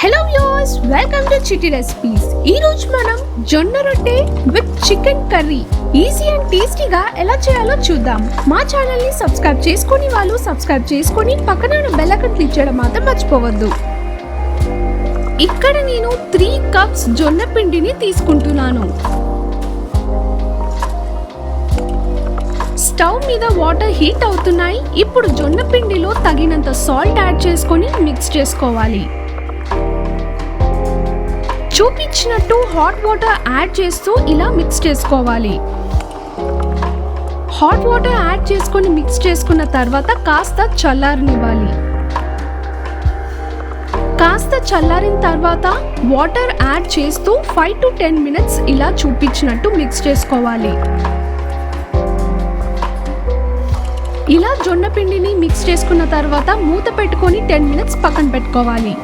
Hello viewers welcome to Chiti recipes ఈ రోజు మనం జొన్న రొట్టె with chicken curry easy and టేస్టీగా ఎలా చేయాలో చూద్దాం. మా ఛానల్ని సబ్స్క్రైబ్ చేసుకుని వాళ్ళు సబ్స్క్రైబ్ చేసుకొని పక్కన బెల్ ఐకాన్ క్లిక్ చేయడం మాత్రం మర్చిపోవద్దు. ఇక్కడ నేను త్రీ కప్స్ జొన్న పిండిని తీసుకుంటున్నాను. స్టవ్ మీద వాటర్ హీట్ అవుతున్నాయి. ఇప్పుడు జొన్న పిండిలో తగినంత సాల్ట్ యాడ్ చేసుకొని మిక్స్ చేసుకోవాలి. చూపించినట్టు హాట్ వాటర్ యాడ్ చేస్తూ ఇలా మిక్స్ చేసుకోవాలి. హాట్ వాటర్ యాడ్ చేసుకొని మిక్స్ చేసుకున్న తర్వాత కాస్త చల్లారనివ్వాలి. కాస్త చల్లారిన తర్వాత వాటర్ యాడ్ చేస్తూ ఫైవ్ టు టెన్ మినిట్స్ ఇలా చూపించినట్టు మిక్స్ చేసుకోవాలి. ఇలా జొన్న పిండిని మిక్స్ చేసుకున్న తర్వాత మూత పెట్టుకొని టెన్ మినిట్స్ పక్కన పెట్టుకోవాలి.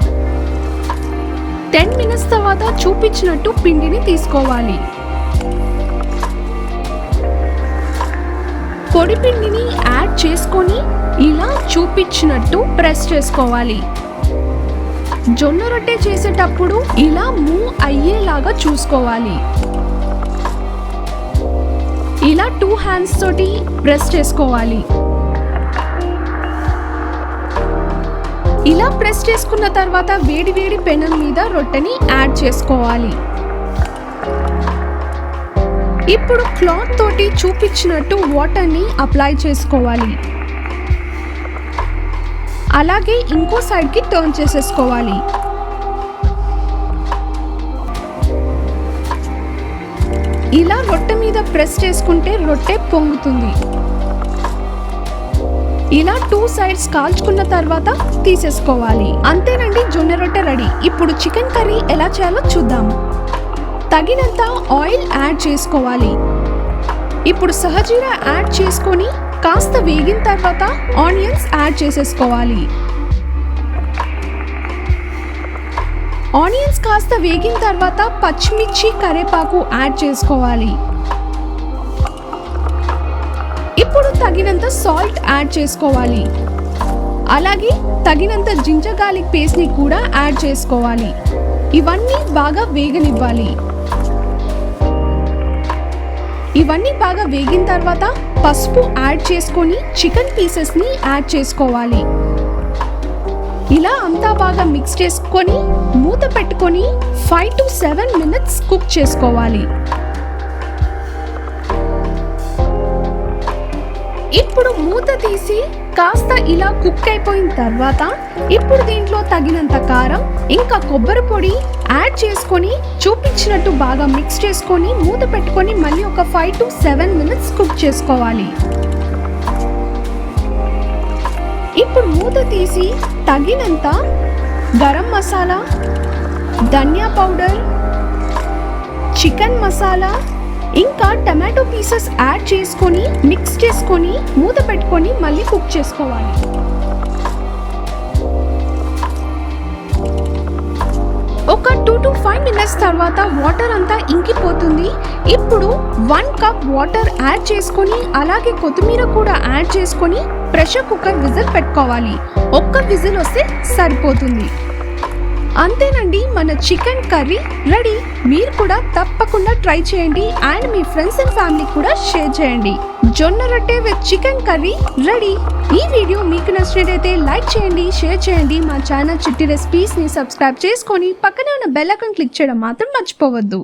టెన్ మినిట్స్ తర్వాత చూపించినట్టు పిండిని తీసుకోవాలి. పొడి పిండిని యాడ్ చేసుకొని ఇలా చూపించినట్టు ప్రెస్ చేసుకోవాలి. జొన్న రొట్టె చేసేటప్పుడు ఇలా మూవ్ అయ్యేలాగా చూసుకోవాలి. ఇలా టూ హ్యాండ్స్ తోటి ప్రెస్ చేసుకోవాలి. ఇలా ప్రెస్ చేసుకున్న తర్వాత వేడి వేడి పెనం మీద రొట్టెని యాడ్ చేసుకోవాలి. ఇప్పుడు క్లాత్ తోటి చూపించినట్టు వాటర్ని అప్లై చేసుకోవాలి. అలాగే ఇంకో సైడ్కి టర్న్ చేసేసుకోవాలి. ఇలా రొట్టె మీద ప్రెస్ చేసుకుంటే రొట్టె పొంగుతుంది. ఇలా టూ సైడ్స్ కాల్చుకున్న తర్వాత తీసేసుకోవాలి. అంతేనండి జొన్న రొట్టె రెడీ. ఇప్పుడు చికెన్ కర్రీ ఎలా చేయాలో చూద్దాం. తగినంత ఆయిల్ యాడ్ చేసుకోవాలి. ఇప్పుడు సహజీరా యాడ్ చేసుకొని కాస్త వేగిన తర్వాత ఆనియన్స్ యాడ్ చేసేసుకోవాలి. ఆనియన్స్ కాస్త వేగిన తర్వాత పచ్చిమిర్చి కరేపాకు యాడ్ చేసుకోవాలి. ఇప్పుడు తగినంత సాల్ట్ యాడ్ చేసుకోవాలి. అలాగే తగినంత జింజర్ గార్లిక్ పేస్ట్ని కూడా యాడ్ చేసుకోవాలి. ఇవన్నీ బాగా వేగనివ్వాలి. ఇవన్నీ బాగా వేగిన తర్వాత పసుపు యాడ్ చేసుకొని చికెన్ పీసెస్ని యాడ్ చేసుకోవాలి. ఇలా అంతా బాగా మిక్స్ చేసుకొని మూత పెట్టుకొని five to seven minutes cook చేసుకోవాలి. ఇప్పుడు మూత తీసి కాస్త ఇలా కుక్ అయిపోయిన తర్వాత ఇప్పుడు దీంట్లో తగినంత కారం ఇంకా కొబ్బరి పొడి యాడ్ చేసుకొని చూపించినట్టు బాగా మిక్స్ చేసుకొని మూత పెట్టుకొని మళ్ళీ ఒక five to seven minutes cook చేసుకోవాలి. ఇప్పుడు మూత తీసి తగినంత గరం మసాలా ధనియా పౌడర్ చికెన్ మసాలా ఇంకా టమాటో పీసెస్ యాడ్ చేసుకొని మిక్స్ చేసుకొని మూత పెట్టుకొని మళ్ళీ కుక్ చేసుకోవాలి. ఒక టూ టు ఫైవ్ మినిట్స్ తర్వాత వాటర్ అంతా ఇంకిపోతుంది. ఇప్పుడు వన్ కప్ వాటర్ యాడ్ చేసుకొని అలాగే కొత్తిమీర కూడా యాడ్ చేసుకొని ప్రెషర్ కుక్కర్ విజిల్ పెట్టుకోవాలి. ఒక్క విజిల్ వస్తే సరిపోతుంది. అంతేనండి మన చికెన్ కర్రీ రెడీ. మీరు కూడా తప్పకుండా ట్రై చేయండి అండ్ మీ ఫ్రెండ్స్ అండ్ ఫ్యామిలీ కూడా షేర్ చేయండి. జొన్న రొట్టె విత్ చికెన్ కర్రీ రెడీ. ఈ వీడియో మీకు నచ్చినట్లయితే లైక్ చేయండి షేర్ చేయండి. మా ఛానల్ చిట్టి రెసిపీస్ని సబ్స్క్రైబ్ చేసుకొని పక్కనే ఉన్న బెల్ ఐకాన్ క్లిక్ చేయడం మాత్రం మర్చిపోవద్దు.